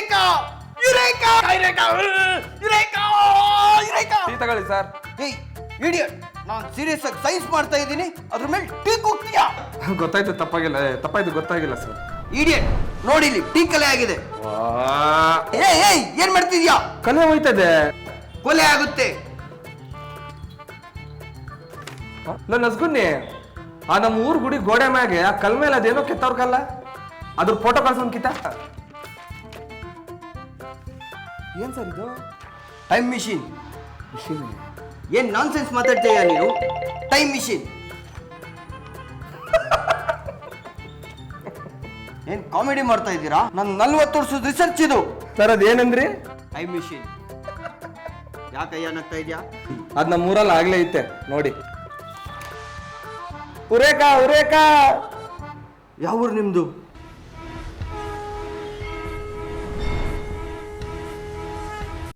Eureka! Eureka! Eureka! Eureka! Tea ತಗೊಳ್ಳಿ sir. ಏಯ್ idiot ನಾನು ಸೀರಿಯಸ್ ಆಗಿ ಸೈನ್ಸ್ ಮಾಡ್ತಾ ಇದ್ದೀನಿ. ಅದ್ರ ಮೇಲೆ ಟೀ ಕುಗ್ತೀಯಾ ಗೊತ್ತಾಯ್ತು ತಪ್ಪಾಗಿಲ್ಲ. ಏ, ತಪ್ಪಾಯ್ತು ಗೊತ್ತಾಗಿಲ್ಲ ಸರ್. ಇಡಿಯಟ್ ನೋಡಿಲಿ ಟೀ ಕಲೆ ಆಗಿದೆ. ಏಯ್ ಏಯ್ ಏನ್ ಮಾಡ್ತಿದ್ಯಾ? ಕಲೆ ಹೋಯ್ತದೆ. ಕೊಲೆ ಆಗುತ್ತೆ. ನನ್ನ ಹಸ್ಗುನ್ನಿ ಆ ನಮ್ಮ ಊರ್ ಗುಡಿ ಗೋಡೆ ಮ್ಯಾಗೆ ಆ ಕಲ್ ಮೇಲೆ ಅದೇನೋ ಕೆತ್ತವ್ರ ಕಲ್ಲ? ಅದ್ರ ಫೋಟೋ ಕಳ್ಸೋನ್ ಕಿತ? ಏನ್ ಸರ್ ಇದು? ಟೈಮ್ ಮಿಷಿನ್ ಏನು ನಾನ್ ಸೆನ್ಸ್ ಮಾತಾಡ್ತೀಯ ನೀನು? ಟೈಮ್ ಮಿಷಿನ್ ಏನು ಕಾಮಿಡಿ ಮಾಡ್ತಾ ಇದ್ದೀರಾ? ನನ್ನ ನಲ್ವತ್ತು ವರ್ಷದ ರಿಸರ್ಚ್ ಇದು. ಸರ್ ಅದೇನಂದ್ರಿ ಟೈಮ್ ಮಿಷಿನ್ ಯಾಕಯ್ಯ ಏನಾಗ್ತಾ ಇದ್ಯಾ? ಅದ್ ನಮ್ಮ ಊರಲ್ಲಿ ಆಗ್ಲೇ ಐತೆ ನೋಡಿ. ಉರೇಕಾ ಉರೇಕಾ! ಯಾವ ಊರು ನಿಮ್ದು?